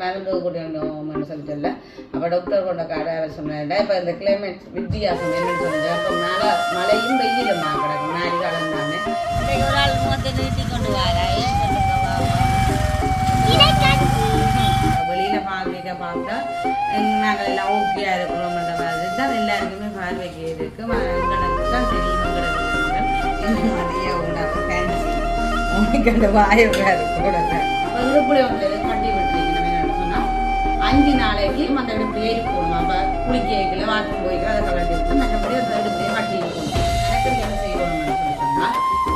மருந்து கூட்டியோம்னு சொல்லிட்டு அப்போ டாக்டர் கொண்ட கடை அவர் சொன்னேன் இப்போ இந்த கிளைமேட் வித்தியாசம் என்னன்னு சொன்னேன் அப்போ மழை மழையும் வெயிலுமா கிடக்கும் மாறி காலம் தானே ஒரு ஆள் முகத்தை நீட்டி கொண்டு வாரா ஏன் சொல்லுங்க பாப்பா வெளியில பார்க்க பார்த்தா நாங்கள் எல்லாம் ஓகேயா இருக்கிறோம்ன்ற மாதிரி தான் எல்லாருக்குமே பார்வைக்கு இருக்கு. ம- எங்களுக்கு தான் தெரியும் எங்களுக்கு உணவு ஃபேன்சி அந்த அப்போ இது அஞ்சு நாளைக்கு அந்த இடத்துல ஏறி போகணும். அப்போ குளிக்க வைக்கல வாக்கிங் போய்க்கல அதை கலட்டி எடுத்து மற்றபடி அந்த எடுத்து கட்டி இருக்கணும். எனக்கு என்ன செய்யணும்னு சொல்லி சொன்னா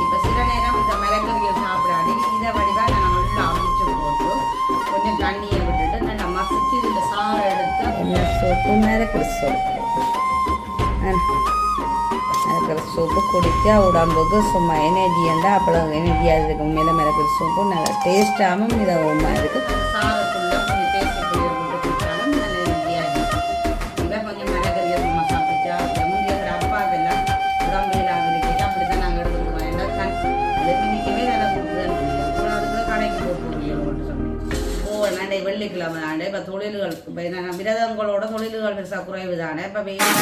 இப்போ சில நேரம் இந்த மிளகறியை சாப்பிடாடி இதை வடிவா நான் நல்லா அவிச்சு போட்டு கொஞ்சம் தண்ணியை விட்டுட்டு நல்லா மசிச்சு இந்த சாறை எடுத்து என்ன சோப்பு மிளகு சோப்பு. மிளகு சோப்பு குடிச்சா உடம்புக்கு சும்மா எனர்ஜி இருந்தால் அப்புறம் எனர்ஜியாக இருக்கும். மேலே மிளகு சோப்பு நல்லா டேஸ்டாகவும் இதாகவும் இருக்குது இப்போ தொழில்கள் இப்போ என்ன விரதங்களோட தொழில்கள் பெருசாக குறைவு தானே இப்போ வெயில்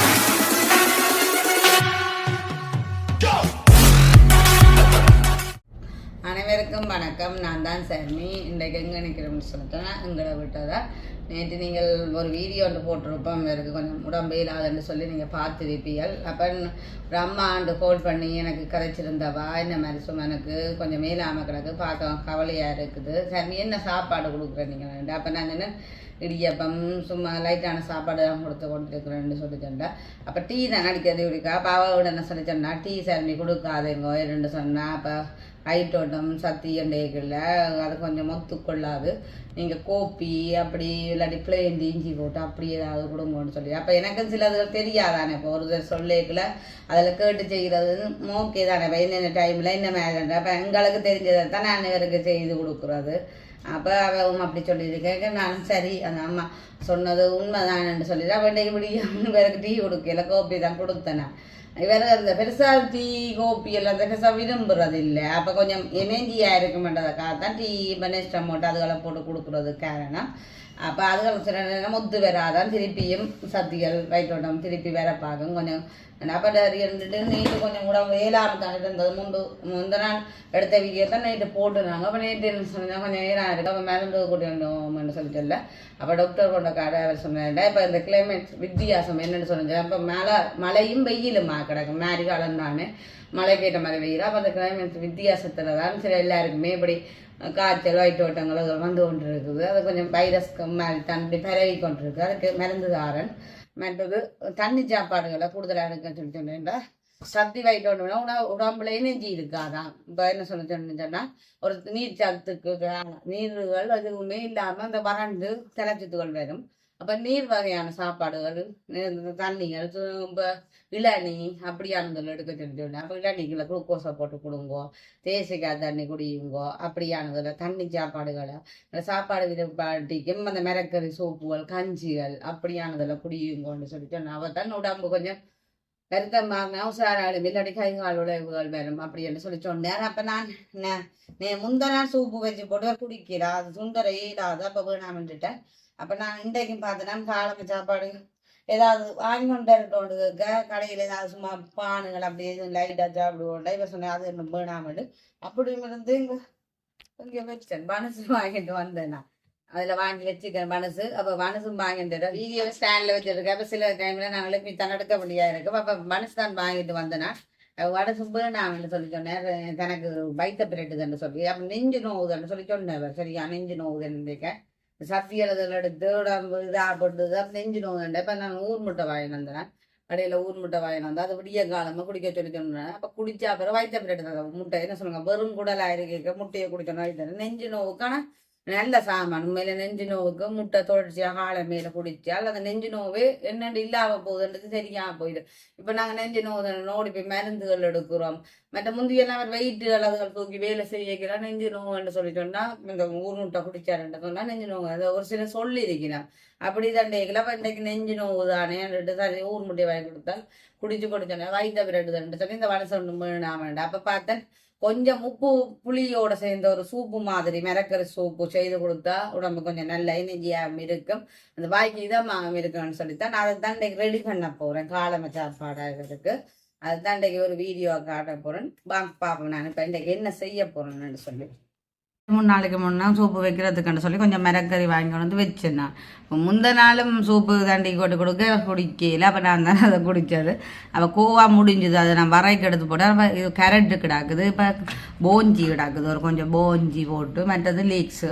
அனைவருக்கும் வணக்கம் நான் தான் சர்மி இன்றைக்கு எங்கே நிற்கிறோம்னு சொல்லிட்டேன்னா எங்களை விட்டதா நேற்று நீங்கள் ஒரு வீடியோ ஒன்று போட்டிருப்போம் இவருக்கு கொஞ்சம் உடம்பு இல்லாதன்னு சொல்லி நீங்கள் பார்த்துருப்பீர்கள். அப்போ ஒரு அம்மா ஆண்டு கால் பண்ணி எனக்கு கதைச்சிருந்தவா இந்த மாதிரி சும்மா எனக்கு கொஞ்சம் மேலாமல் கிடக்கு பார்க்க கவலையாக இருக்குது. சரி என்ன சாப்பாடு கொடுக்குறேன் நீங்கள் அப்போ நான் என்ன இடியப்பம் சும்மா லைட்டான சாப்பாடு தான் கொடுத்து கொண்டிருக்கிறேன்னு சொல்லி சொன்னேன். அப்போ டீ தான் அடிக்கிறது இப்படிக்கா பாவா விட என்ன சொல்லி சொன்னா டீ சர்மி கொடுக்காதேங்கோ ரெண்டு சொன்னா. அப்போ ஐட்டோட்டம் சத்தி எண்டைகளில் அது கொஞ்சம் மொத்து கொள்ளாது நீங்கள் கோப்பி அப்படி இல்லாட்டி பிளேன் இஞ்சி போட்டு அப்படி ஏதாவது கொடுங்கன்னு சொல்லி. அப்போ எனக்கும் சிலது தெரியாதானே இப்போ ஒரு சொல்லேக்கில் அதில் கேட்டு செய்கிறது ஓகே தானே இப்போ என்னென்ன டைமில் என்ன மேலே அப்போ எங்களுக்கு தெரிஞ்சதை தான் நான் இவருக்கு செய்து கொடுக்குறது. அப்போ அவன் அப்படி சொல்லியிருக்கேன் நானும் சரி அந்த அம்மா சொன்னது உண்மைதானு சொல்லிட்டு அவன் இப்படி இவருக்கு டீ கொடுக்கல கோப்பி தான் கொடுத்தேன் இவர் அந்த பெருசாக டீ கோப்பி எல்லாம் பெருசாக விரும்புறது இல்லை அப்போ கொஞ்சம் எமேஞ்சியாக இருக்க இருக்குமென்றதுக்காக தான் டீ பனேஸ்டம் போட்டு அதுகளை போட்டு கொடுக்குறது காரணம். அப்போ அது சில நேரம் முத்து வராதான் திருப்பியும் சத்திகள் வயிற்றோட்டம் திருப்பி வேற பார்க்கும் கொஞ்சம் அப்போ இருந்துட்டு கொஞ்சம் கூட வேளாண் தான் இருந்தது முன்பு முந்த நாள் எடுத்த வீடியோ தான் நைட்டு போட்டுருந்தாங்க அப்போ நைட்டு என்ன சொன்னாங்க கொஞ்சம் நேரம் இருக்கு அப்போ மேலே கூட்டி சொல்லிட்டு இல்லை அப்போ டாக்டர் கொண்ட கடை அவர் சொன்னேன் இப்போ இந்த கிளைமேட் வித்தியாசம் என்னென்னு சொன்னது அப்போ மழை மழையும் வெயிலுமா கிடக்கும் மாரி காலம் தானே மழை கேட்ட மாதிரி வெயில் அப்போ அந்த கிளைமேட் வித்தியாசத்தில் தான் சரி எல்லாருக்குமே இப்படி காய்ச்சல் வயிற்று ஓட்டங்கள் அதெல்லாம் வந்து கொண்டு இருக்குது அது கொஞ்சம் வைரஸ் மாதிரி தண்ணி பரவி கொண்டு அதுக்கு மருந்து தாரன் மற்றது தண்ணி சாப்பாடுகளை கூடுதலாக இருக்குன்னு சொல்லி சொன்னேன்டா. சக்தி வயிற்று ஒன்று உணவு உடம்புல எனர்ஜி இருக்காதான் இப்போ என்ன சொல்ல சொன்னா ஒரு நீர் சத்துக்கு நீர்கள் எதுவுமே இல்லாமல் அந்த வறண்டு திளச்சத்துகள் வரும். அப்போ நீர் வகையான சாப்பாடுகள் தண்ணிகள் இப்போ இளநீ அப்படியானதில் எடுக்க சொல்லி அப்போ இளநீக்கில் குளுக்கோஸை போட்டு கொடுங்கோ தேசிக்காய் தண்ணி குடியுங்கோ அப்படியானதில் தண்ணி சாப்பாடுகளை இந்த சாப்பாடு விதப்பாட்டிக்கும் அந்த மிரக்கறி சோப்புகள் கஞ்சிகள் அப்படியானதில் குடியுங்கோன்னு சொல்லி சொன்னேன் அவள் தான் உடம்பு கொஞ்சம் வருத்தமாக உசாராடு இல்லாட்டி கை கால் உழைவுகள் வரும் அப்படின்னு சொல்லி சொன்னேன் அப்போ நான் நே- முந்தனா சூப்பு வச்சு போட்டு குடிக்கிறா அது சுந்தர இல்லாத அப்போ வேணாமன்ட்டுட்டேன் அப்போ நான் இன்றைக்கும் பார்த்தேன்னா காலக்கு சாப்பாடு ஏதாவது வாங்கி கொண்டு இருக்கோண்டுக்க கடையில் ஏதாவது சும்மா பானுகள் அப்படி எதுவும் லைட்டாக சாப்பிடுவோண்டா இப்போ சொன்னேன் அது இன்னும் வேணாமட்டு அப்படியும் இருந்து இங்கே இங்கே வச்சேன் மனசு வாங்கிட்டு வந்தேன். நான் அதில் வாங்கி வச்சுக்கேன் மனசு. அப்போ மனசும் வாங்கிட்டு வீடியோ ஸ்டாண்டில் வச்சுருக்கேன். அப்போ சில டைமில் நாங்கள் இப்போ தன்னெடுக்க முடியாது இருக்கும். அப்போ மனசு தான் வாங்கிட்டு வந்தேன்னா வடசு வேணாம்னு சொல்லி சொன்னேன் எனக்கு வைத்த பிரெட்டுதுன்னு சொல்லி. அப்போ நெஞ்சு நோவுதுன்னு சொல்லி சொன்னேன் சரியா? நெஞ்சு நோவுதுன்னு இருக்கேன் சத்தி எழுதல் எடுத்து உடம்பு இதாக நெஞ்சு இப்போ நான் ஊர் முட்டை வாங்கினு வந்தேன். கடையில் ஊர் முட்டை வாங்கினு வந்து அது விடிய காலமாக குடிக்க சொல்லி சொன்னேன் அப்போ குடிச்சா அப்புறம் வைத்த பிரெட்டு முட்டை. என்ன சொல்லுங்க? வெறும் குடலாக இருக்க முட்டையை குடிக்கணும். வைத்தேன் நெஞ்சு நோவுக்கான நல்ல சாமான். உண்மையில நெஞ்சு நோவுக்கு முட்டை தொடர்ச்சியாக காலை மேல குடிச்சால் அந்த நெஞ்சு நோவு என்னென்று இல்லாம போகுதுன்றது தெரியாம போயிடும். இப்ப நாங்க நெஞ்சு நோவு நோடி போய் மருந்துகள் எடுக்கிறோம். மற்ற முந்தையெல்லாம் வெயிட்டு அளவுகள் தூக்கி வேலை செய்யக்கிறான் நெஞ்சு நோவுன்னு சொல்லி சொன்னா இந்த ஊர் முட்டை குடிச்சாருன்னு சொன்னா நெஞ்சு நோவு. அதை ஒரு சில சொல்லி இருக்கிறான் அப்படி தண்டைகளை இன்றைக்கு நெஞ்சு நோவு தானே சரி ஊர் முட்டையை வாங்கி கொடுத்தால் குடிச்சு குடிச்சோன்னே வைத்த பிரெட்டு சொல்லி இந்த வடசை ஒன்று வேண்டாம் அப்ப பார்த்தேன் கொஞ்சம் உப்பு புளியோட சேர்ந்த ஒரு சூப்பு மாதிரி மிரக்கிற சூப்பு செய்து கொடுத்தா உடம்பு கொஞ்சம் நல்ல எனர்ஜியாகவும் இருக்கும். அந்த வாய்க்கு இதமாகவும் இருக்கும்னு சொல்லித்தான் நான் அதை தான் இன்றைக்கு ரெடி பண்ண போகிறேன் காலமை சாப்பாடாக இருக்கு அதுதான் இன்றைக்கு ஒரு வீடியோ காட்ட போகிறேன் வாங்க பார்ப்போம் நான். இப்போ இன்றைக்கு என்ன செய்ய போகிறேன்னு சொல்லி. மூணு நாளைக்கு முன்னா சூப்பு வைக்கிறதுக்குன்னு சொல்லி கொஞ்சம் மிரக்கறி வாங்கி கொண்டு வந்து வச்சேன் இப்போ முந்த நாளும் சூப்பு தண்டி கொண்டு கொடுக்க குடிக்கல. அப்போ நான் தானே அதை குடித்தது அப்போ கோவா முடிஞ்சுது. அதை நான் வரைக்கு எடுத்து போட்டேன். அப்போ இது கரட்டு கிடாக்குது. இப்போ போஞ்சி கிடாக்குது. ஒரு கொஞ்சம் போஞ்சி போட்டு மற்றது லீக்ஸு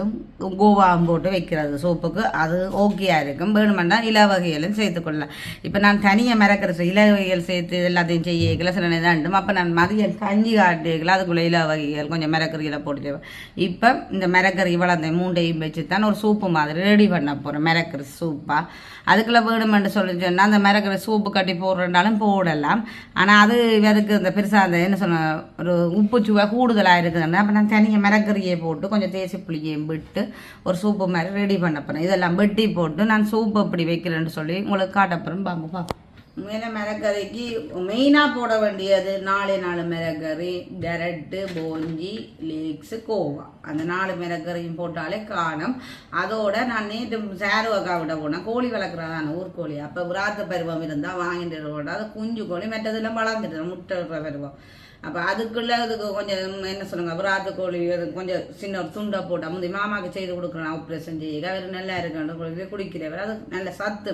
கோவாவும் போட்டு வைக்கிறது சூப்புக்கு. அது ஓகேயாக இருக்கும். வேணுமெண்டா இல வகைகளும் சேர்த்துக்கொள்ளலாம் இப்போ நான் தனியாக மிரக்கிற இல வகைகள் சேர்த்து எல்லாத்தையும் செய்யல சில நேரம் அப்போ நான் மதியம் கஞ்சி காட்டுக்கல அதுக்குள்ளே இல வகைகள் கொஞ்சம் மிரக்கறிகளை போட்டு இப்போ இப்போ இந்த மிரக்கறி இவ்வளோ அந்த மூண்டையும் வச்சு தான் ஒரு சூப்பு மாதிரி ரெடி பண்ண போகிறேன் மிரக்கறி சூப்பாக அதுக்குள்ளே வேணுமென்று சொல்லி சொன்னால் அந்த மிரக்கறி சூப்பு கட்டி போடுறதுனாலும் போடலாம். ஆனால் அது இவருக்கு இந்த பெருசாக அந்த என்ன சொன்ன ஒரு உப்பு சுவை கூடுதலாக இருக்குதுன்னா அப்போ நான் தனியாக மிரக்கறியை போட்டு கொஞ்சம் தேசி புளியையும் விட்டு ஒரு சூப்பு மாதிரி ரெடி பண்ண போகிறேன் இதெல்லாம் வெட்டி போட்டு நான் சூப்பு இப்படி வைக்கிறேன்னு சொல்லி உங்களுக்கு காட்டப்புறம் பாம்பு பார்ப்போம் மேலே மிளகறிக்கு மெயினாக போட வேண்டியது நாலு நாலு மிளகறி டெரட்டு போஞ்சி லீக்ஸு கோவா. அந்த நாலு மிளகறியும் போட்டாலே காணும். அதோட நான் நேற்று சேருவக்கா விட போனேன். கோழி வளர்க்குறேன் நான் ஊர்கோழி அப்போ விராத்த பருவம் இருந்தால் வாங்கிட்டு போட்டால் அது குஞ்சு கோழி மற்றதெல்லாம் வளர்ந்துட்டு முட்டை பருவம். அப்போ அதுக்குள்ளே அதுக்கு கொஞ்சம் என்ன சொல்லுங்க விராத்த கோழி அது கொஞ்சம் சின்ன ஒரு துண்டை போட்டால் முந்தைய மாமாவுக்கு செய்து கொடுக்குறேன் ஆப்ரேஷன் செய்ய அவர் நல்லா இருக்கணும் குடிக்கிறவர். அது நல்ல சத்து.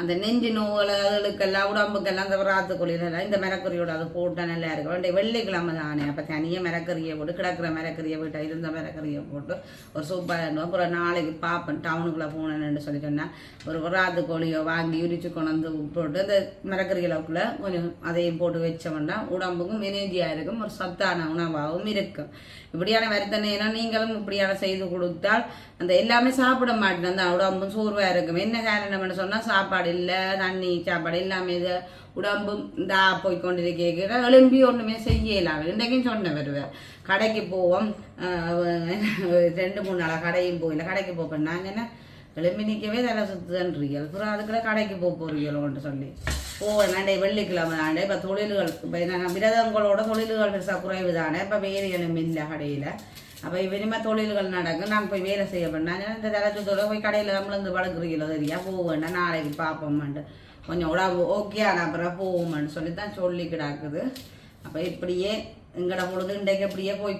அந்த நெஞ்சு நோய்கள் அதுகளுக்கெல்லாம் உடம்புக்கெல்லாம் அந்த விராத்த கோழியிலெல்லாம் இந்த மிரக்கறியோட அது போட்டால் நல்லா இருக்கும். ரெண்டு வெள்ளிக்கிழமை தானே அப்போ தனியாக மிரக்கறியை போட்டு கிடக்கிற மிரக்கறியை போட்டு இருந்த மிரக்கறியை போட்டு ஒரு சூப்பராக இருந்தோம் அப்புறம் நாளைக்கு பார்ப்பேன் டவுனுக்குள்ளே போனேன்னு சொல்லி சொன்னேன் ஒரு விராத்து கோழியை வாங்கி உரிச்சு கொண்டு வந்து போட்டு அந்த மிரக்கறிகளுக்குள்ளே கொஞ்சம் அதையும் போட்டு வச்சோம்னா உடம்புக்கும் ஹெல்த்தியாக இருக்கும் ஒரு சத்தான உணவாகவும் இருக்கும். இப்படியான வருத்தனைனா நீங்களும் இப்படியான செய்து கொடுத்தால் அந்த எல்லாமே சாப்பிட மாட்டேன். அந்த உடம்பும் சோர்வாக இருக்கும். என்ன காரணம்னு சொன்னால் சாப்பாடு இல்லை தண்ணி சாப்பாடு எல்லாமே இது உடம்பும் இந்தா போய் கொண்டிருக்க எழும்பி ஒன்றுமே செய்யலாம் இன்றைக்கும் சொன்ன வருவேன் கடைக்கு போவோம். ரெண்டு மூணு நாளாக கடையும் போயில கடைக்கு போப்பேன் நாங்கள் என்ன எழும்பி நிற்கவே தலை சுத்துதன்றீர்கள் அப்புறம் அதுக்குள்ள கடைக்கு போக போறீங்களோன்னு சொல்லி. ஓ நாண்டே வெள்ளிக்கிழமை நாண்டே இப்போ தொழில்கள் இப்போ என்ன விரதங்களோட தொழில்கள் பெருசாக குறைவு தானே. இப்போ வேலைகளும் இல்லை கடையில். அப்போ இனிமே தொழில்கள் நடக்கும் நான் போய் வேலை செய்ய பண்ணேன் இந்த தலைச்சத்தோட போய் கடையில் நம்மளுந்து வளர்க்குறீங்களோ தெரியா? வேண்டாம் நாளைக்கு பார்ப்போம்மான்ட்டு கொஞ்சம் உடம்பு ஓகே ஆனால் அப்புறம் போவோம்னு சொல்லி தான் சொல்லி கிடாக்குது. அப்போ இப்படியே எங்கட பொழுது இன்றைக்கு அப்படியே போய்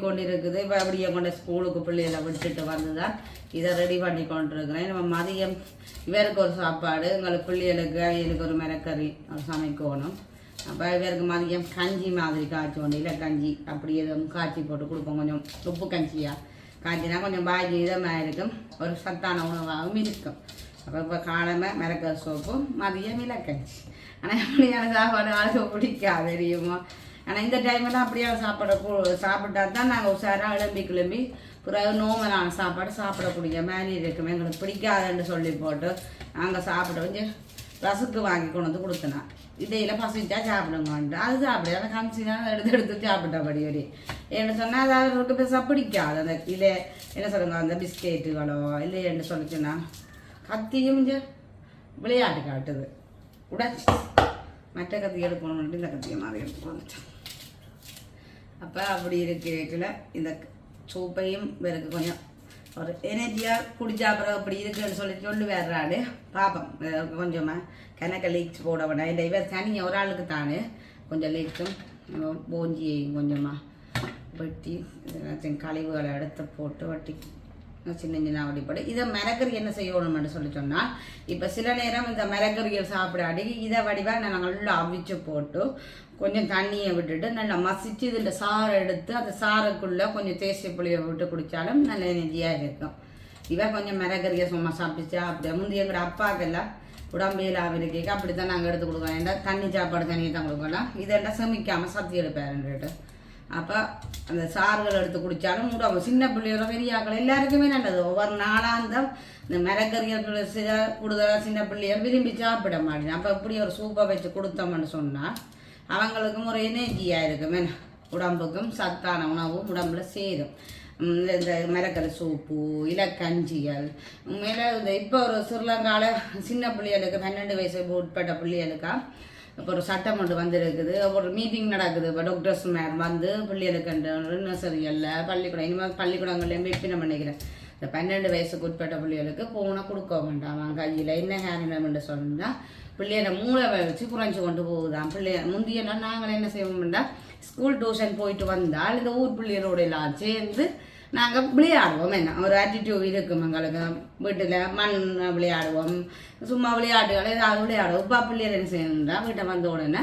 இப்போ அப்படியே கொண்டு ஸ்கூலுக்கு பிள்ளைகளை விட்டுட்டு வந்து தான் இதை ரெடி பண்ணி கொண்டிருக்கிறேன். நம்ம மதியம் இவருக்கு ஒரு சாப்பாடு எங்களுக்கு பிள்ளைகளுக்கு அவியலுக்கு ஒரு மிரக்கறி சமைக்கணும். அப்போ இவருக்கு மதியம் கஞ்சி மாதிரி காய்ச்சி இல்லை கஞ்சி அப்படி எதுவும் காய்ச்சி போட்டு கொடுப்போம். கொஞ்சம் உப்பு கஞ்சியாக காய்ச்சினா கொஞ்சம் பாஜி இதமாக இருக்கும். ஒரு சத்தான உணவாகவும் இருக்கும். அப்போ இப்போ காலமை மிளகா சோப்பும் மதியம் இலக்கஞ்சி ஆனால் எப்படியான சாப்பாடு ஆளுக்கு பிடிக்காது தெரியுமோ? ஆனால் இந்த டைமெல்லாம் அப்படியே சாப்பிட சாப்பிட்டா தான் நாங்கள் உஷாராக கிளம்பி கிளம்பி பிறகு நோமலான சாப்பாடு சாப்பிடக்கூடிய மாதிரி இருக்கும் எங்களுக்கு பிடிக்காதுன்னு சொல்லி போட்டு நாங்கள் சாப்பிட கொஞ்சம் ரசுக்கு வாங்கி கொண்டு வந்து கொடுத்தனா. இதையில பசிச்சா சாப்பிடுங்கன்ட்டு. அது சாப்பிடு அதை கம்சி தான் எடுத்து எடுத்து சாப்பிட்டபடி ஒரு என்ன சொன்னால் அது அவருக்கு பெருசாக பிடிக்காது. அந்த இல்லை என்ன சொல்லுங்க அந்த பிஸ்கெட்டுகளோ இல்லை என்ன சொல்லிச்சுன்னா கத்தியும் விளையாட்டு காட்டுது. உடச்சு. மற்ற கத்தி எடுக்கணும்னு இந்த கத்தியை மாதிரி எடுத்து அப்போ அப்படி இருக்கல இந்த சூப்பையும் பிறகு கொஞ்சம் ஒரு எனர்ஜியாக குடிச்சா அப்புறம் அப்படி இருக்குன்னு சொல்லி சொல்லி வேறாடு பார்ப்போம் கொஞ்சமாக கணக்க லீக்ஸ் போட வேண்டாம். இந்த இவர் தனியாக ஒரு ஆளுக்கு தானே. கொஞ்சம் லீக்ஸும் போஞ்சியையும் கொஞ்சமாக வெட்டி எல்லாத்தையும் கழிவுகளை எடுத்து போட்டு வட்டி சின்ன சின்ன வடிப்படு இதை மிளகறி என்ன செய்யணும்னு சொல்லி சொன்னால் இப்போ சில நேரம் இந்த மிளகறியை சாப்பிடாடி இதை வடிவாக நான் நல்லா அவிச்சு போட்டு கொஞ்சம் தண்ணியை விட்டுட்டு நல்லா மசிச்சு இதில் சாறை எடுத்து அந்த சாறுக்குள்ளே கொஞ்சம் தேசிய புளியை விட்டு குடித்தாலும் நல்ல எனர்ஜியாக இருக்கும். இவன் கொஞ்சம் மிளகறியை சும்மா சாப்பிட்டுச்சா? அப்படியே முந்தைய எங்களோட அப்பாக்கெல்லாம் உடம்பையில் அவருக்கு அப்படி தான் நாங்கள் எடுத்து கொடுக்கலாம் ஏன்டா தண்ணி சாப்பாடு தண்ணியை தான் கொடுக்கலாம் இதெல்லாம் செமிக்காமல் சத்தி எடுப்பேன்ட்டு அப்போ அந்த சாறுகள் எடுத்து குடித்தாலும் உடம்பு சின்ன பிள்ளையோட பெரியாக்கள் எல்லாருக்குமே நல்லது. ஒவ்வொரு நாளாந்தம் இந்த மிளகறிகள் சில கூடுதலாக சின்ன பிள்ளைகள் விரும்பி சாப்பிட மாட்டேன். அப்போ இப்படி ஒரு சூப்பை வச்சு கொடுத்தோம்னு சொன்னால் அவங்களுக்கும் ஒரு எனர்ஜியாக இருக்குமே. உடம்புக்கும் சத்தான உணவும் உடம்புல சேரும். இந்த இந்த சூப்பு சூப்பு இலக்கஞ்சிகள் மேலே இந்த இப்போ ஒரு சிறுலங்கால சின்ன பிள்ளைகளுக்கு பன்னெண்டு வயசு உட்பட்ட பிள்ளைகளுக்கா இப்போ ஒரு சட்டம் ஒன்று வந்திருக்குது. ஒரு மீட்டிங் நடக்குது. இப்போ டாக்டர்ஸ் மேம் வந்து பிள்ளைகளுக்கு நர்சரிகளில் பள்ளிக்கூடம். இனிமேல் பள்ளிக்கூடங்கள்லையும் வெப்பினம் பண்ணிக்கிறேன். இந்த பன்னெண்டு வயசுக்கு உட்பட்ட பிள்ளைகளுக்கு போனால் கொடுக்க வேண்டாம். அவன் கையில் என்ன ஹேண்ட் சொன்னால் பிள்ளைகளை மூளை வச்சு குறைஞ்சு கொண்டு போகுதான் பிள்ளைய முந்தியன்னா நாங்கள் என்ன செய்வோம்னா ஸ்கூல் டியூஷன் போயிட்டு வந்தால் இந்த ஊர் பிள்ளைகளோட எல்லாம் சேர்ந்து நாங்கள் விளையாடுவோம் என்ன? ஒரு ஆட்டிடியூட் இருக்கும் எங்களுக்கு. வீட்டில் மண் விளையாடுவோம். சும்மா விளையாட்டுகள் ஏதாவது விளையாடுவோம். இப்போ பிள்ளைகள் என்ன செய்யணும்னா வீட்டை வந்த உடனே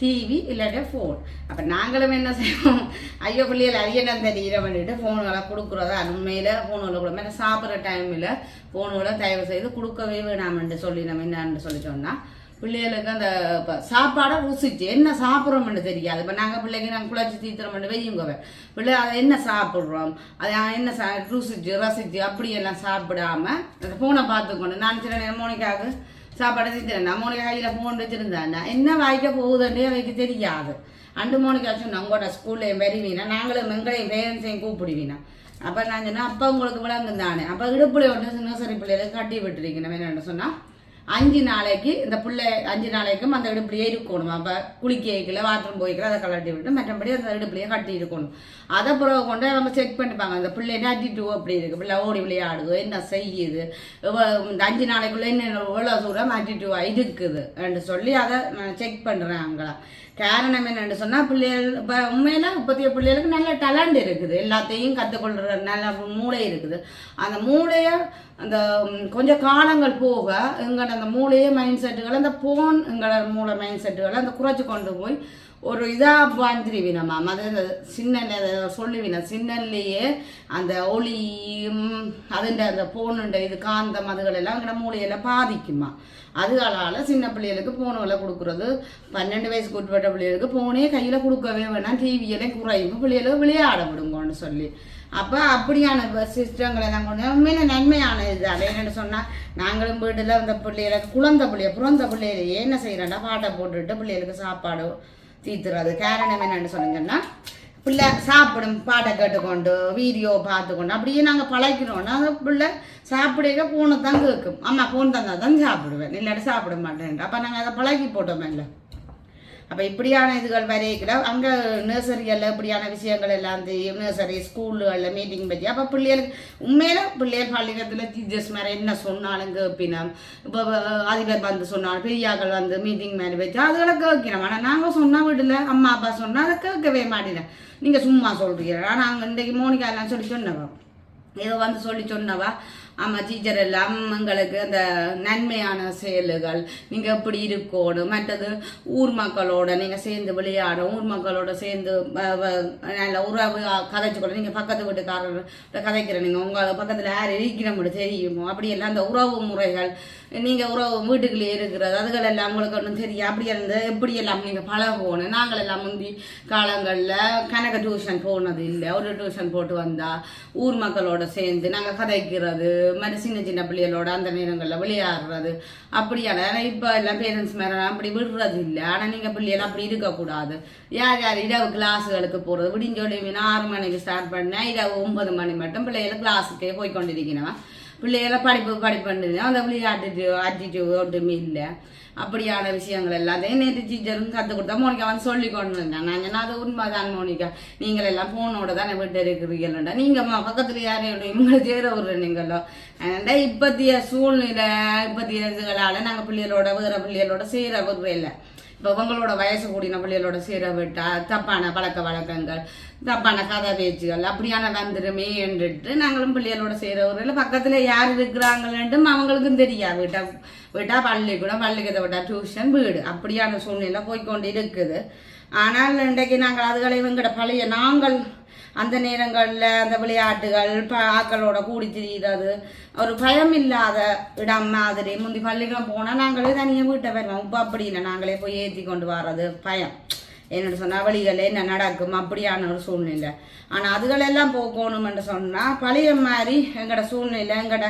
டிவி இல்லாட்டி ஃபோன் அப்போ நாங்களும் என்ன செய்வோம்? ஐயோ பிள்ளைகள் ஐயனை தெரியிற பண்ணிட்டு ஃபோனுகளை கொடுக்குறதா? உண்மையில் ஃபோனுகளை கொடுப்போம் சாப்பிட்ற டைமில் ஃபோனுகளை தயவு செய்து கொடுக்கவே வேணாம்னு சொல்லி நம்ம என்னன்னு சொல்லி சொன்னால் பிள்ளைகளுக்கு அந்த இப்போ சாப்பாடை ருசிச்சு என்ன சாப்பிட்றோம்னு தெரியாது. இப்போ நாங்கள் பிள்ளைங்க நாங்கள் குழச்சி தீத்துறோம்னு வெய்யுங்க பிள்ளை அதை என்ன சாப்பிட்றோம்? அதை என்ன சா ருசிச்சு ரசிச்சு அப்படியெல்லாம் சாப்பிடாம அந்த ஃபோனை பார்த்துக்கொண்டு நான் சில நேரம் மோனிக்காவுக்கு சாப்பாடு தீத்துறேன். நான் மோனிக்கா கையில் ஃபோன் வச்சுருந்தேன் என்ன? வாய்க்க போகுதுன்றே அவைக்கு தெரியாது. அண்டு மோனிக்கா சொன்னேன் உங்களோட ஸ்கூல்லையும் வருவீனா நாங்களும் எங்களையும் பேரண்ட்ஸையும் கூப்பிடுவீனா? அப்போ நான் சொன்னேன் அப்போ உங்களுக்கு விளங்கும் தானே அப்போ இடுப்புல சின்ன நர்சரி பிள்ளைகளுக்கு கட்டி விட்டுருக்கீங்க நம்ம என்ன சொன்னால் அஞ்சு நாளைக்கு இந்த பிள்ளை அஞ்சு நாளைக்கும் அந்த இடுப்புலையே இருக்கணும். அப்போ குளிக்க வைக்கல பாத்ரூம் போய்க்கல அதை கலட்டி விட்டு மற்றபடி அந்த இடுப்புலையே கட்டி இருக்கணும். அதை பிறகு கொண்டு நம்ம செக் பண்ணிப்பாங்க. அந்த பிள்ளை என்ன அட்டிட்டு அப்படி இருக்கு? பிள்ளை ஓடி விளையாடுது என்ன செய்யுது? இந்த அஞ்சு நாளைக்குள்ளே என்ன எவ்வளோ தூரம் ஆட்டிடியூவாக இருக்குது? என்று சொல்லி அதை செக் பண்ணுறேன் அங்கெல்லாம். காரணம் என்னென்னு சொன்னால் பிள்ளைகள் இப்போ உண்மையில இப்போதைய பிள்ளைகளுக்கு நல்ல டேலண்ட் இருக்குது. எல்லாத்தையும் கற்றுக்கொள்கிற நல்ல மூளை இருக்குது. அந்த மூளையை அந்த கொஞ்சம் காலங்கள் போக எங்களோட அந்த மூளையே மைண்ட் செட்டுகளை அந்த போன் எங்களோட மூளை மைண்ட் செட்டுகளை அந்த குறைச்சி கொண்டு போய் ஒரு இதாக வந்துருவினம்மா அது இந்த சின்ன சொல்லுவின. சின்னல்லையே அந்த ஒளியும் அதுண்ட அந்த போனுண்ட இது காந்தம் அதுகளெல்லாம் எங்களோட மூளையெல்லாம் பாதிக்குமா. அதுகளால் சின்ன பிள்ளைகளுக்கு போனுகளை கொடுக்குறது. பன்னெண்டு வயசுக்கு உட்பட்ட பிள்ளைகளுக்கு போனே கையில் கொடுக்கவே வேணாம். டிவியெல்லாம் குறையும். பிள்ளைகளுக்கு விளையாட விடுங்கன்னு சொல்லி. அப்போ அப்படியான சிஸ்டங்களை நாங்கள் கொண்டு உண்மையில நன்மையான இது. அது என்னென்னு சொன்னால் நாங்களும் வீட்டில் அந்த பிள்ளைகளுக்கு குழந்தை பிள்ளைய பிறந்த பிள்ளைகளையே என்ன செய்கிறோன்னா பாட்டை போட்டுட்டு பிள்ளைகளுக்கு சாப்பாடு தீர்த்துறது காரணம் என்னென்னு சொன்னீங்கன்னா பிள்ளை சாப்பிடும் பாட்டை கேட்டுக்கொண்டு வீடியோ பார்த்துக்கொண்டு அப்படியே நாங்கள் பழக்கிறோன்னா பிள்ளை சாப்பிடுக ஃபோனை தான் கேட்கும். அம்மா ஃபோன் தந்தால் தான் சாப்பிடுவேன். இல்லாட்டி சாப்பிட மாட்டேன். அப்போ நாங்கள் அதை பழகி போட்டோமே இல்லை? அப்போ இப்படியான இதுகள் வரைக்கிற அங்கே நர்சரிகளில் இப்படியான விஷயங்கள் எல்லாம் தெரியும் நர்சரி ஸ்கூல்களில் மீட்டிங் பற்றி அப்போ பிள்ளைகளுக்கு உண்மையில பிள்ளைகள் பள்ளிக்கூடத்தில் டீச்சர்ஸ் மேலே என்ன சொன்னாலும் கேட்பினோம் இப்போ அதிபர் வந்து சொன்னாலும் பெரியாக்கள் வந்து மீட்டிங் மாதிரி வச்சு அதுகளை கேட்கிறோம். ஆனால் நாங்கள் சொன்னால் வீட்டில் அம்மா அப்பா சொன்னால் அதை கேட்கவே மாட்டேன். நீங்கள் சும்மா சொல்கிறீங்க நாங்கள் இன்றைக்கு மோனிகா எல்லாம் சொல்லி சொன்னவா? ஏதோ வந்து சொல்லி சொன்னவா? ஆமாம் டீச்சர் எல்லாம் எங்களுக்கு அந்த நன்மையான செயல்கள். நீங்கள் எப்படி இருக்கணும்? மற்றது ஊர் மக்களோட நீங்கள் சேர்ந்து விளையாடும் ஊர் மக்களோட சேர்ந்து வ- வ- நல்ல உறவு கதைச்சுக்கணும். நீங்கள் பக்கத்து வீட்டுக்காரர் கதைக்கிற நீங்கள் உங்கள் பக்கத்தில் யார் இருக்கிறவங்க தெரியுமோ? அப்படியெல்லாம் அந்த உறவு முறைகள் நீங்கள் உறவு வீட்டுக்குள்ளேயே இருக்கிறது அதுகள் எல்லாம் உங்களுக்கு ஒன்றும் தெரியும் அப்படி இருந்து எப்படி எல்லாம் நீங்கள் பழகணும் நாங்கள் எல்லாம் முந்தி காலங்களில் கணக்கு டியூஷன் போனது இல்லை. ஒரு டியூஷன் போட்டு வந்தால் ஊர் மக்களோட சேர்ந்து நாங்கள் கதைக்கிறது மாதிரி சின்ன சின்ன பிள்ளைகளோட அந்த நேரங்களில் விளையாடுறது அப்படியான. இப்போ எல்லாம் பேரண்ட்ஸ் மேலே அப்படி விடுறது இல்லை. ஆனால் நீங்கள் பிள்ளைகள் அப்படி இருக்கக்கூடாது. யார் யார் இரவு கிளாஸுகளுக்கு போகிறது விடிஞ்சோடிவினா ஆறு மணிக்கு ஸ்டார்ட் பண்ணேன். இரவு ஒன்பது மணி மட்டும் பிள்ளைகளை கிளாஸுக்கே போய் கொண்டிருக்கிறவன் பிள்ளைகளை படிப்பு படிப்புன்னு அந்த விளையாட்டு ஆட்டிடியூட் ஒன்றுமே இல்லை. அப்படியான விஷயங்கள் எல்லாத்தையும் நேற்று டீச்சரும் கற்றுக் கொடுத்தா மோனிகா வந்து சொல்லி கொண்டு வந்தேன் நான் அது உண்மைதான் மோனிகா. நீங்கள் எல்லாம் ஃபோனோட தானே வீட்டு இருக்கிறீங்களா நீங்கள் பக்கத்தில் யாரையும் இவங்களை சேர விடுற நீங்களோ. அதனால இப்பத்திய சூழ்நிலை இப்பத்திய இதுகளால் நாங்கள் பிள்ளைகளோட வேறு பிள்ளைகளோட சேர விடுற இல்லை. இப்போ வயசு கூடின பிள்ளைகளோட சேர விட்டா தப்பான பழக்க வழக்கங்கள் தப்பான கதை பேச்சுகள் அப்படியான வந்துருமே என்றுட்டு நாங்களும் பிள்ளைகளோட சேரவர்கள் பக்கத்தில் யார் இருக்கிறாங்கன்ட்டும் அவங்களுக்கும் தெரியாது. விட்டா விட்டா பள்ளிக்கூடம் பள்ளிக்கத்தை விட்டா டியூஷன் வீடு. அப்படியான சூழ்நிலை போய்க்கொண்டு இருக்குது ஆனால் இன்றைக்கு நாங்கள் அதுகளை எங்கட பழைய நாங்கள் அந்த நேரங்களில் அந்த விளையாட்டுகள் ப ஆக்களோட கூடி திரிகிறது ஒரு பயம் இல்லாத இடம் மாதிரி. முந்தி பள்ளிக்கூடம் போனால் நாங்களே தனியாக வீட்டை வருவோம் இப்போ அப்படி இல்லை. நாங்களே போய் ஏற்றி கொண்டு வர்றது பயம். என்னோட சொன்னால் வழிகள் என்ன நடக்கும்? அப்படியான ஒரு சூழ்நிலை. ஆனால் அதுகளெல்லாம் போகணும்னு சொன்னால் பழைய மாதிரி எங்களோட சூழ்நிலை எங்களோட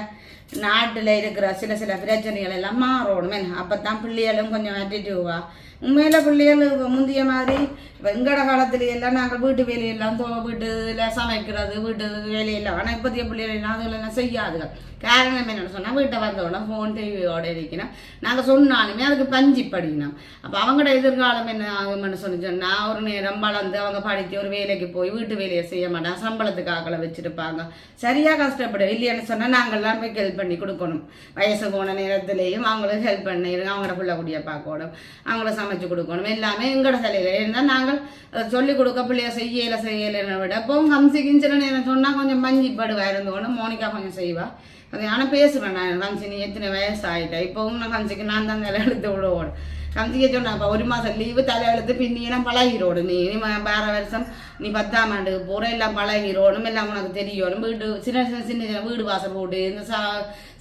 நாட்டில் இருக்கிற சில சில பிரச்சனைகள் எல்லாம் மாறணுமே. அப்போ தான் பிள்ளைகளும் கொஞ்சம் ஆட்டிடியூவா உண்மையில பிள்ளைகள் முந்திய மாதிரி வெங்கட எங்கட காலத்துல எல்லாம் நாங்கள் வீட்டு வேலையெல்லாம் தோ வீட்டுல சமைக்கிறது வீட்டு வேலையெல்லாம். ஆனால் இப்போதைய பிள்ளைகள் எல்லாம் அதெல்லாம் செய்யாதுங்க காரணம் என்னென்னு சொன்னால் வீட்டை வந்தோடனே ஃபோன் டிவியோட இருக்கணும். நாங்கள் சொன்னாலுமே அதுக்கு பஞ்சு படிக்கணும். அப்போ அவங்களோட எதிர்காலம் என்ன ஆகும்னு சொல்லி சொன்னால் ஒரு நேரம் வளர்ந்து அவங்க படித்து ஒரு வேலைக்கு போய் வீட்டு வேலையை செய்ய மாட்டாங்க சம்பளத்துக்கு ஆக்களை வச்சுருப்பாங்க. சரியாக கஷ்டப்படும் இல்லைன்னு சொன்னால் நாங்கள்லாம் போய் ஹெல்ப் பண்ணி கொடுக்கணும். வயசு போன நேரத்துலேயும் அவங்களுக்கு ஹெல்ப் பண்ணி அவங்களோட பிள்ளை குடியை பார்க்கணும். அவங்கள சமைச்சு கொடுக்கணும். எல்லாமே எங்களோட தலையில் இருந்தால் நாங்கள் சொல்லிக் கொடுக்க பிள்ளைய செய்யலை செய்யலைன்னு விட இப்போ கம்சி கிஞ்சின நேரம் சொன்னால் கொஞ்சம் மஞ்சி படுவா இருந்தோன்னு மோனிகா கொஞ்சம் செய்வா. கொஞ்சம் ஆனால் பேசுவேன் நான். கம்சி நீ எத்தனை வயசு ஆகிட்டா இப்போவும் நான் கம்சிக்கு நான் தான் தலை எடுத்து விடுவோம் கம்சிக்க சொன்னேன் ஒரு மாதம் லீவு தலையெழுத்து பின்னியெல்லாம் பழகிரோடு. நீ வேற வருஷம் நீ பத்தாம் ஆண்டுக்கு போகிற எல்லாம் பழகிரோடும் எல்லாம் உனக்கு தெரியணும் வீடு சின்ன சின்ன சின்ன சின்ன வீடு வாசல் போட்டு இந்த சா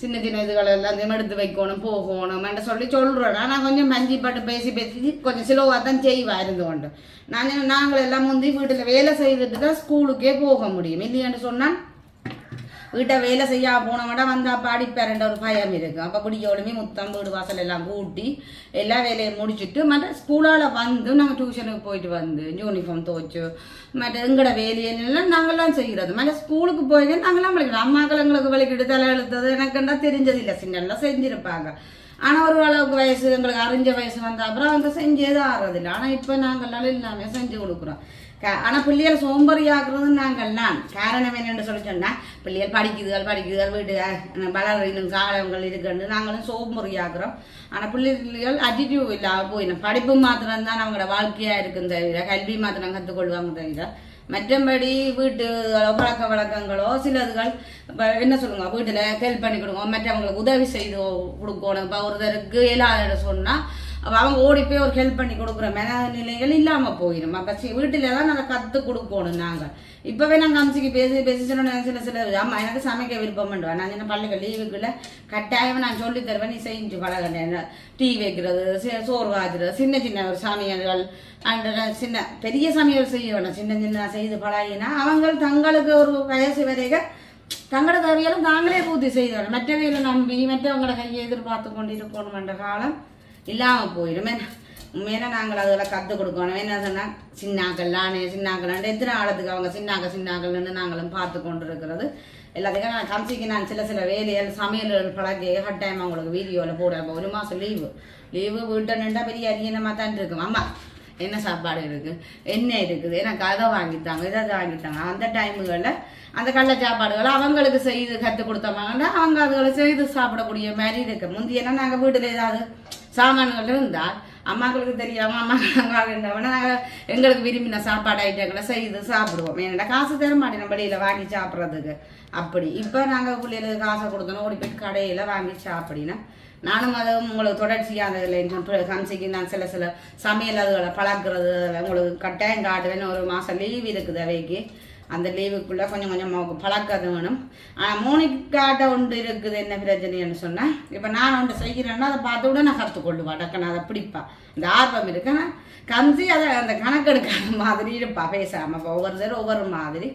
சின்ன சின்ன இதுகளை எல்லாம் எடுத்து வைக்கணும் போகணும் என்று சொல்லி சொல்கிறேன் நான் கொஞ்சம் மஞ்சி பாட்டு பேசி பேசி கொஞ்சம் ஸ்லோவாக தான் செய்வா இருந்து கொண்டு நான் நாங்கள் எல்லாம் முந்தி வீட்டில் வேலை செய்துட்டு தான் ஸ்கூலுக்கே போக முடியும். இல்லையான்னு சொன்னால் வீட்டை வேலை செய்ய போனவன்டா வந்தா படிப்பேரண்ட ஒரு பயம் இருக்கும் அப்போ குடிக்கோளுமே முத்தம் வீடு வாசல் எல்லாம் கூட்டி எல்லா வேலையும் முடிச்சுட்டு மற்ற ஸ்கூலால் வந்து நாங்கள் டியூஷனுக்கு போயிட்டு வந்து யூனிஃபார்ம் துவைச்சு மற்ற எங்களோட வேலையெல்லாம் நாங்கள்லாம் செய்கிறது மற்ற ஸ்கூலுக்கு போய் நாங்களாம் வலிக்கிறோம் அம்மாக்கள் எங்களுக்கு வலிக்கிட்டு தலை எழுத்தது எனக்குண்டா தெரிஞ்சதில்லை. சின்னெல்லாம் செஞ்சுருப்பாங்க. ஆனால் ஒரு அளவுக்கு வயசு எங்களுக்கு அறிஞ்ச வயசு வந்த அப்புறம் அவங்க செஞ்சே தான் ஆறதில்லை ஆனால் இப்போ நாங்கள்னால எல்லாமே செஞ்சு கொடுக்குறோம். ஆனால் பிள்ளைகள் சோம்பேறி ஆக்குறது நாங்கள் தான் காரணம் என்னென்னு சொல்லி சொன்னால் பிள்ளைகள் படிக்குதுகள் படிக்குதுகள் வீட்டு அஹ், வளரினும் காலங்கள் இருக்குன்னு நாங்களும் சோம்பேறி ஆக்குறோம் ஆனா பிள்ளைகள் அட்டிடியூட் இல்லாமல் போயிடும் படிப்பு மாத்திரம்தான் அவங்களோட வாழ்க்கையாக இருக்கும் தவிர கல்வி மாத்திரம் கற்றுக்கொள்வாங்க தவிர மற்றபடி வீட்டு பழக்க வழக்கங்களோ சிலதுகள் இப்போ என்ன சொல்லுங்க வீட்டில் ஹெல்ப் பண்ணி கொடுங்க மற்றவங்களுக்கு உதவி செய்து கொடுக்கணும். இப்போ ஒருத்தருக்கு இயலாத சொன்னால் அவங்க ஓடி போய் ஒரு ஹெல்ப் பண்ணி கொடுக்குற மனநிலைகள் இல்லாமல் போயிடும் அப்போ வீட்டில் தான் நாங்கள் கற்றுக் கொடுக்கணும் நாங்கள் இப்போவே நாங்கள் அம்சிக்கு பேசி பேசி சொன்னோம் சில சில ஆமாம் எனக்கு சமைக்க விருப்பம் பண்ணுவேன் நான் சின்ன பள்ளிகள் லீவுக்குள்ள கட்டாயம் நான் சொல்லி தருவேன் நீ செஞ்சு பழகினேன். டீ வைக்கிறது சோறு வாத்துறது சின்ன சின்ன ஒரு சமையல்கள் அண்ட் சின்ன பெரிய சமையல் செய்ய வேணும் சின்ன சின்ன செய்து பழகினா அவங்க தங்களுக்கு ஒரு வயசு வரைக்கும் தங்களோட தேவையெல்லாம் தாங்களே பூர்த்தி செய்வாங்க மற்றவையில நம்பி மற்றவங்களோட கையை எதிர்பார்த்து கொண்டு இருக்கணும் என்ற காலம் இல்லாமல் போயிடும். என்ன? உண்மையில நாங்கள் அதில் கற்றுக் கொடுக்கணும். என்ன சொன்னால் சின்னாக்கள் நானே எத்தனை ஆழத்துக்கு அவங்க சின்னாக்க சின்னாக்கள்னு நாங்களும் பார்த்து கொண்டு இருக்கிறது எல்லாத்துக்கும் நான் கம்சிக்கு நான் சில சில வேலைகள் சமையல் பழகி டைம் அவங்களுக்கு வீடியோவில் போடுறேன். ஒரு மாதம் லீவு லீவு வீட்டை நின்றா பெரிய அரியணமாக தான் இருக்கும். அம்மா என்ன சாப்பாடு இருக்குது என்ன இருக்குது? எனக்கு அதை வாங்கித்தாங்க இதை வாங்கித்தாங்க. அந்த டைமுகளில் அந்த கடல சாப்பாடுகளை அவங்களுக்கு செய்து கற்றுக் கொடுத்தவங்கன்னா அவங்க அதுகளை செய்து சாப்பிடக்கூடிய மாதிரி இருக்குது முந்தியெல்லாம் நாங்கள் வீட்டில் ஏதாவது சாமான்கள் இருந்தால் அம்மாக்களுக்கு தெரியாம அம்மா இருந்தவனா நாங்கள் எங்களுக்கு விரும்பின சாப்பாடு ஐட்டங்களை செய்து சாப்பிடுவோம். ஏன்னா காசு தர மாட்டேன் வெளியில் வாங்கி சாப்பிட்றதுக்கு. அப்படி. இப்போ நாங்கள் பிள்ளைகளுக்கு காசை கொடுத்தோம். ஓடி போய் கடையில் வாங்கி சாப்பிடினா நானும் அதை உங்களுக்கு தொடர்ச்சியாக அதில் கம்சிக்கு நான் சில சில சமையல் அதுகளை பழக்கிறது அதெல்லாம் உங்களுக்கு கட்டாயம் காட்டுவேன்னு ஒரு மாதம் லீவ் இருக்குது அவைக்கு. அந்த லீவுக்குள்ளே கொஞ்சம் கொஞ்சம் பழக்கிறது வேணும். ஆனால் மோனிக்காட்ட ஒன்று இருக்குது என்ன பிரச்சனைன்னு சொன்னால் இப்போ நான் ஒன்று செய்கிறேன்னா அதை பார்த்து கூட நான் கற்றுக்கொள்ளுவேன் டக்குன்னு அதை பிடிப்பா. இந்த ஆர்வம் இருக்குன்னா கஞ்சி கம்சி அதை அந்த கணக்கெடுக்காத மாதிரி இருப்பா. பேசாமல் இப்போ ஒவ்வொருத்தரும் ஒவ்வொரு மாதிரி.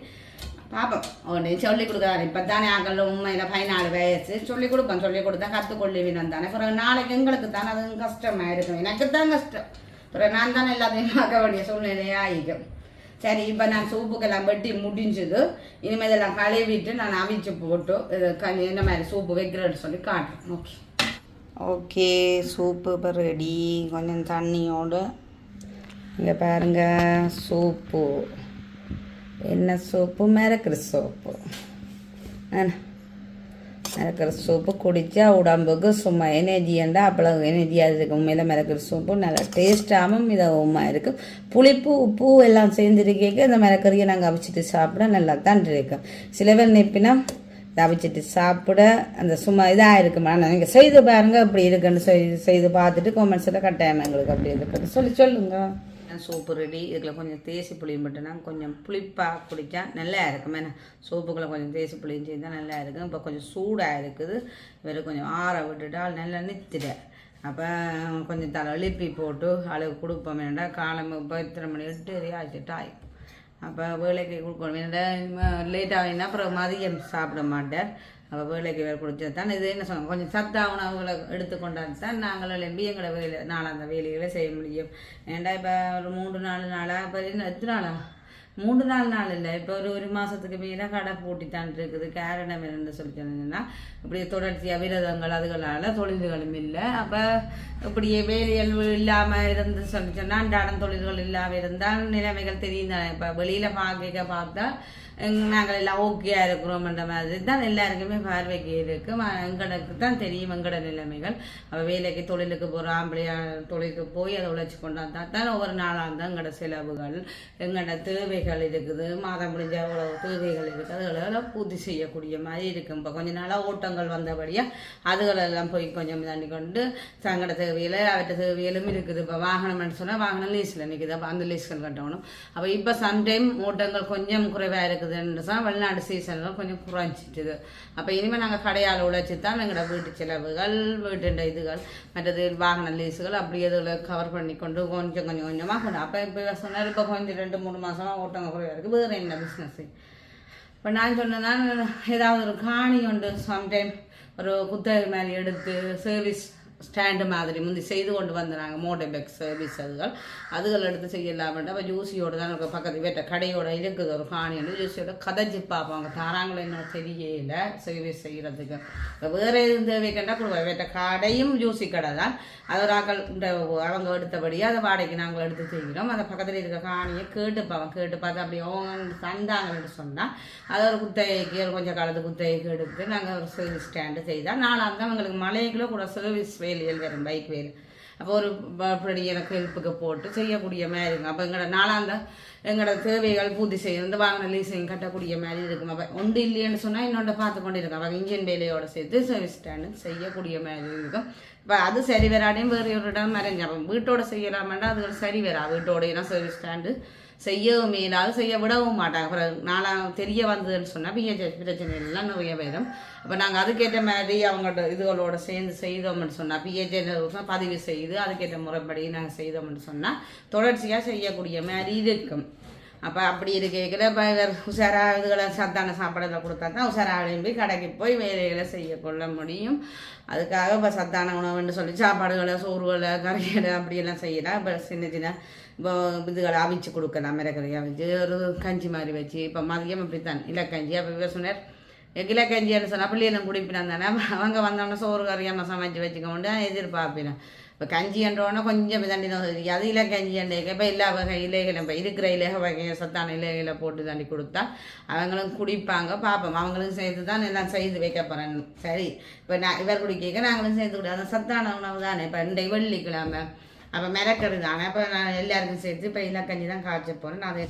பார்ப்போம் உடனே சொல்லி கொடுக்குறாரு இப்போ தானே ஆகல உண்மையில் பதினாலு வயசு. சொல்லி கொடுப்போம் சொல்லி கொடுத்தா கற்றுக்கொள்ளுவினம் தானே. பிறகு நாளைக்கு எங்களுக்கு தானே அது கஷ்டமாக இருக்கும் எனக்கு தான் கஷ்டம். பிறகு நான் தானே எல்லாத்தையும் பார்க்க வேண்டிய சூழ்நிலையாக ஆகிக்கும் சரி இப்போ நான் சூப்புக்கெல்லாம் வெட்டி முடிஞ்சது. இனிமேல் இதெல்லாம் கழுவிட்டு நான் அவிச்சு போட்டு இது கனி என்ன மாதிரி சூப்பு வைக்கிறேன்னு சொல்லி காட்டுறேன். ஓகே ஓகே சூப்பு இப்போ ரெடி கொஞ்சம் தண்ணியோடு. இங்கே பாருங்க சூப்பு. என்ன சோப்பு? மிரக்கிற சோப்பு. மிரக்கிற சூப்பு குடித்தா உடம்புக்கு சும்மா எனர்ஜியண்டா அவ்வளவு எனர்ஜியாக இருக்கும் உண்மையில் மிரக்கிற சூப்பு நல்லா டேஸ்ட்டாகவும் இதாகவும் இருக்கும் புளிப்பு உப்பு எல்லாம் சேர்ந்துருக்கேக்க இந்த மிரக்கறியை நாங்கள் அவிச்சிட்டு சாப்பிட நல்லா தான் இருக்கும் சில பேர் அவிச்சிட்டு சாப்பிட அந்த சும்மா இதாக இருக்குமா நீங்கள் செய்து பாருங்கள் அப்படி இருக்குன்னு செய்து செய்து பார்த்துட்டு கொமெண்ட்ஸில் கட்டாயம் எங்களுக்கு அப்படி இருக்குன்னு சொல்லி சொல்லுங்க. சோப்பு ரெடி இதில் கொஞ்சம் தேசி புளியும் மட்டும்னா கொஞ்சம் புளிப்பாக குடித்தா நல்லா இருக்கும். ஏன்னா சோப்புக்குள்ளே கொஞ்சம் தேசி புளியும் செய்தால் நல்லா இருக்கும். இப்போ கொஞ்சம் சூடாக இருக்குது. இவர் கொஞ்சம் ஆற விட்டுட்டால் நல்லா நித்திட. அப்போ கொஞ்சம் தலை எழுப்பி போட்டு அளவு கொடுப்போம். வேண்டாம் காலம் இப்போ இத்தனை மணி எட்டு ஆச்சுட்டு ஆகும் அப்போ வேலைக்கு கொடுக்கணும். வேண்டாம் லேட் ஆகினா அப்புறம் மதியம் சாப்பிட மாட்டேன் அப்போ வேலைக்கு வேலை கொடுத்தது தான். இது என்ன சொன்னோம் கொஞ்சம் சத்தா உணவுகளை எடுத்துக்கொண்டாந்து தான் நாங்கள் எழும்பி எங்களை வேலை நாளாந்த வேலைகளை செய்ய முடியும். ஏன்டா இப்போ ஒரு மூன்று நாலு நாளாக இப்போ என்ன எத்தனை நாளா? மூன்று நாலு நாள் இல்லை. இப்போ ஒரு ஒரு மாதத்துக்கு மேலே கடை பூட்டித்தான் இருக்குது. காரணம் என்ன சொல்லி சொன்னீங்கன்னா இப்படி தொடர்ச்சியாக விரதங்கள் அதுகளால் தொழில்களும் இல்லை. அப்போ இப்படியே வேலைகள் இல்லாமல் இருந்து சொல்லி சொன்னால் அன்றாடம் தொழில்கள் இல்லாமல் இருந்தால் நிலைமைகள் தெரியும் இப்போ வெளியில் பார்க்க பார்த்தா நாங்கள் எல்லாம் ஓகேயா இருக்கிறோம்ன்ற மாதிரி தான் எல்லாருக்குமே பார்வைக்கு இருக்கு எங்களுக்கு தான் தெரியும் எங்களோட நிலைமைகள். அவ வேலைக்கு தொழிலுக்கு போகிற ஆம்பளையா தொழிலுக்கு போய் அதை உழைச்சி கொண்டாந்தா தான் ஒவ்வொரு நாளாக இருந்தால் எங்களோட செலவுகள் எங்களோட தேவைகள் இருக்குது. மாதம் முடிஞ்ச அவ்வளோ தேவைகள் இருக்குது. அதுகளெல்லாம் பூர்த்தி செய்யக்கூடிய மாதிரி இருக்கும். இப்போ கொஞ்ச நாளாக ஓட்டங்கள் வந்தபடியாக அதுகளெல்லாம் போய் கொஞ்சம் தண்ணி கொண்டு சங்கட தேவையில் அவற்ற தேவையிலும் இருக்குது. இப்போ வாகனம்னு சொன்னால் வாகனம் லீஸில் நிற்குது அப்போ அந்த லீஸ்கள் கட்டணும். அப்போ இப்போ சம்டைம் ஓட்டங்கள் கொஞ்சம் குறைவாக இருக்குது. இருக்குதுன்னு சொன்னால் வெளிநாடு சீசன்லாம் கொஞ்சம் குறைஞ்சிட்டுது. அப்போ இனிமேல் நாங்கள் கடையால் உழைச்சி தான் எங்களோட வீட்டு செலவுகள் வீட்டு இதுகள் மற்றது வாகன லீஸுகள் அப்படி இதில் கவர் பண்ணி கொண்டு கொஞ்சம் கொஞ்சம் கொஞ்சமாக கொண்டு அப்போ இப்போ சொன்னார் இப்போ கொஞ்சம் ரெண்டு மூணு மாதமாக ஓட்டங்க குறைவாக இருக்குது வேறு என்ன பிஸ்னஸ்ஸு இப்போ நான் சொன்னதான் ஏதாவது ஒரு காணி உண்டு சம்டைம் ஒரு குத்தகை மாதிரி எடுத்து சர்வீஸ் ஸ்டாண்டு மாதிரி முந்தி செய்து கொண்டு வந்தாங்க மோட்டர் சர்வீஸ் அதுகள் அதுகள் எடுத்து செய்யலாம்ட்டு அப்போ ஜூசியோட தான் இருக்கும் பக்கத்து வீட்டை கடையோட இருக்குது ஒரு காணின்னு வந்து ஜூசியோட கதைச்சி பார்ப்பாங்க தாராங்களோ என்ன தெரியல சர்வீஸ் செய்கிறதுக்கு இப்போ வேறு எதுவும் கேட்டால் கொடுப்போம் வீட்டை கடையும் ஜூசி கடை தான் அது ஒரு ஆக்கள் அவங்க எடுத்தபடியே அதை வாடகைக்கு நாங்கள் எடுத்து செய்கிறோம் அந்த பக்கத்தில் இருக்க காணியை கேட்டு பார்ப்போம் கேட்டு பார்த்து அப்படி அவங்க தந்தாங்கன்னு சொன்னால் அதை ஒரு குத்தகைக்கு ஒரு கொஞ்சம் காலத்து குத்தகைக்கு எடுத்து நாங்கள் ஒரு சர்வீஸ் ஸ்டாண்டு செய்தால் நாலாம் தான் எங்களுக்கு மலைக்குள்ள கூட சர்வீஸ் வேலைகள் வரும் பைக் வேலை. அப்போ ஒரு அப்படி எனக்கு ஹெல்ப்புக்கு போட்டு செய்யக்கூடிய மாதிரி இருக்கும். அப்போ எங்களோட நாளாந்த எங்களோட தேவைகள் பூர்த்தி செய்யும் இந்த வாங்கின லீஸையும் கட்டக்கூடிய மாதிரி இருக்கும். அப்போ ஒன்று இல்லைன்னு சொன்னால் இன்னொன்று பார்த்து கொண்டு இருக்கும் அப்போ இன்ஜின் வேலையோடு சேர்த்து சர்வீஸ் ஸ்டாண்டு செய்யக்கூடிய மாதிரி இருக்கும். இப்போ அது சரி வராடையும் வேறு ஒரு இடம் மறைஞ்சு. அப்போ வீட்டோட செய்யலாமாண்டா அது ஒரு சரி வரா. வீட்டோடையெல்லாம் சர்வீஸ் ஸ்டாண்டு செய்யவும் இயலாது செய்ய விடவும் மாட்டாங்க. அப்புறம் நாளாக தெரிய வந்ததுன்னு சொன்னால் பிஹெச்எஸ் பிரச்சனை நிறைய பேரும். அப்போ நாங்கள் அதுக்கேற்ற மாதிரி அவங்களோட இதுகளோட சேர்ந்து செய்தோம்னு சொன்னால் பிஹெச்எஸ் பதிவு செய்து அதுக்கேற்ற முறைப்படி நாங்கள் செய்தோம்னு சொன்னால் தொடர்ச்சியாக செய்யக்கூடிய மாதிரி இருக்கும். அப்போ அப்படி இருக்கையில் இப்போ இவர் உஷாரா இதுகளை சத்தான சாப்பாடுகளை கொடுத்தா தான் உஷாராவிலையும் விரும்பி கடைக்கு போய் வேலைகளை செய்ய கொள்ள முடியும். அதுக்காக இப்போ சத்தான உணவுன்னு சொல்லி சாப்பாடுகளை சோறுகளை கறிகளை அப்படியெல்லாம் செய்யலாம் இப்போ சின்ன சின்ன இப்போ இதுகளை அவிச்சு கொடுக்கலாம் மிரக்கறி அவிச்சு ஒரு கஞ்சி மாதிரி வச்சு. இப்போ மதியம் அப்படி தான் இலக்கஞ்சி. அப்போ இவர் சொன்னார் இலக்கஞ்சின்னு சொன்னால் பிள்ளைகளும் குடிப்பினா தானே. அவங்க வந்தோடனே சோறு கறியாமல் சமைச்சு வச்சுக்க கொண்டு எதிர்பார்ப்பினேன் இப்போ கஞ்சி என்றோன்னா கொஞ்சம் தண்ணி தான் தெரியும் அது கஞ்சி அண்டைக்கு இப்போ எல்லா வகை இலைகளும் இப்போ இருக்கிற இலக வகையை சத்தான இலைகளை போட்டு தண்ணி கொடுத்தா அவங்களும் குடிப்பாங்க பார்ப்போம் அவங்களும் சேர்த்து தான் எல்லாம் செய்து வைக்க போகிறேன் சரி இப்போ நான் இவர் குடிக்க நாங்களும் சேர்த்து விட சத்தான உணவு தானே இப்போ இன்றைக்கு வெள்ளிக்கிழமை அப்போ மிரக்கிறது தானே அப்போ நான் எல்லாருக்கும் சேர்த்து இப்போ இலக்கஞ்சி தான் காய்ச்ச போகிறேன் நான் அதை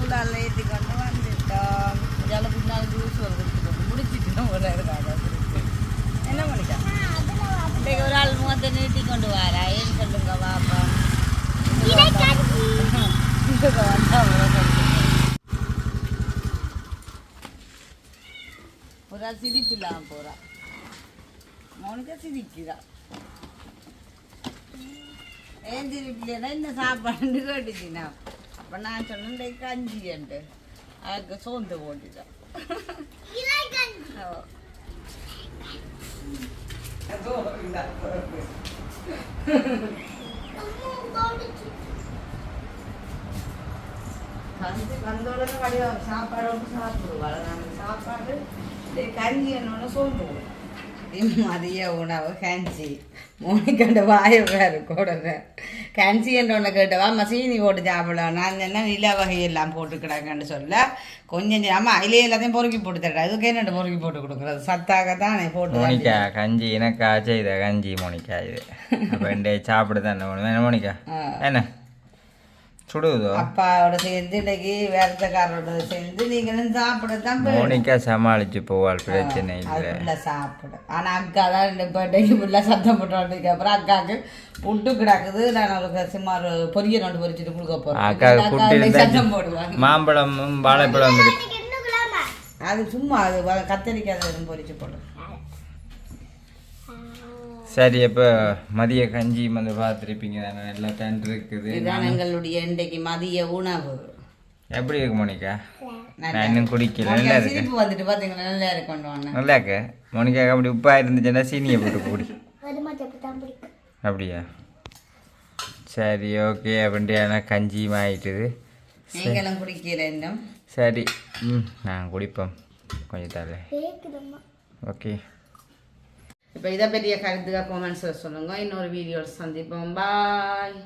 ஸ்கூலால் ஏற்றி கொண்டு வந்துட்டோம் இதால் பின்னால் ஜூஸ் கொடுத்துட்டு முடிச்சிட்டு ஒரு இருக்காங்க என்ன பண்ணிட்டா இன்றைக்கு ஒரு ஆள் முகத்தை நீட்டி கொண்டு வாரா ஏன்னு சொல்லுங்க பாப்பா ஒரு ஆள் சிரிப்பில்லாம போகிறா மௌனிகா சிரிக்கிறா ஏன் சிரிப்பில்லைன்னா என்ன சாப்பாடுன்னு கேட்டுச்சுனா அப்போ நான் சொன்னேன் கஞ்சின்ட்டு அதுக்கு சோர்ந்து போட்டுட்டான். வந்து வந்தோடனே வடிவம் சாப்பாடோடு சாப்பிடுவாள் சாப்பாடு இந்த கஞ்சி என்னோட சொல்லுவோம் மதிய உணவு கஞ்சி. மோனிக்கண்ட வாய வேறு கூடங்க கஞ்சி என்னொன்று கேட்டவா மசீனி போட்டு சாப்பிடலாம். நான் என்ன நில வகையெல்லாம் போட்டு கிடக்கன்னு சொல்ல. கொஞ்சம் ஆமாம் அதிலே எல்லாத்தையும் பொறுக்கி போட்டு தரேன். அதுக்கு என்னென்ன பொறுக்கி போட்டு கொடுக்குறது. சத்தாக தானே போட்டு மோனிகா கஞ்சி எனக்கா செய்த கஞ்சி மோனிகா இது. அப்போ இன்றைய சாப்பிட தானே என்ன மோனிகா ஆ. என்ன? சுடுவதோ அப்பாவோட சேர்ந்து இன்னைக்கு வேறத்தக்காரோட சேர்ந்து நீங்களும் சாப்பிடத்தான் போயிடும். மோனிகா சமாளிச்சு போவாள் பிரச்சனை அது இல்லை சாப்பிடும் ஆனால் அக்கா தான் இந்த பர்த்டேக்கு ஃபுல்லாக சத்தம் போட்டு அப்புறம் அக்காவுக்கு புட்டு கிடக்குது. நான் அவளுக்கு சும்மா ஒரு பொரிய நோண்டு பொரிச்சிட்டு கொடுக்க போகிறேன் அக்காவுக்கு புட்டு சத்தம் போடுவாங்க. மாம்பழமும் வாழைப்பழம் இருக்கு. அது சும்மா அது கத்தரிக்காய் பொரிச்சு போடும் சரி இப்போ மதிய கஞ்சி வந்து பார்த்துருப்பீங்க தானே? நல்லா தண்டு இருக்குது இதுதான் எங்களுடைய இன்றைக்கு மதிய உணவு. எப்படி இருக்கு மோனிகா? நான் இன்னும் குடிக்கல. நல்லா இருக்கு. சிரிப்பு வந்துட்டு பார்த்தீங்களா நல்லா இருக்கணும் நல்லா இருக்கு. மோனிகா அப்படி உப்பா இருந்துச்சுன்னா சீனியை போட்டு குடி. அப்படியா? சரி ஓகே. அப்படின்ட்டு கஞ்சி ஆயிட்டுது. நீங்களும் குடிக்கிற இன்னும். சரி. ம் நான் குடிப்போம். கொஞ்சம் தரல ஓகே. இப்போ இதை பெரிய கருத்துக்காக கொமெண்ட்ஸில் சொல்லுங்கள் இன்னொரு வீடியோவில் சந்திப்போம். பாய்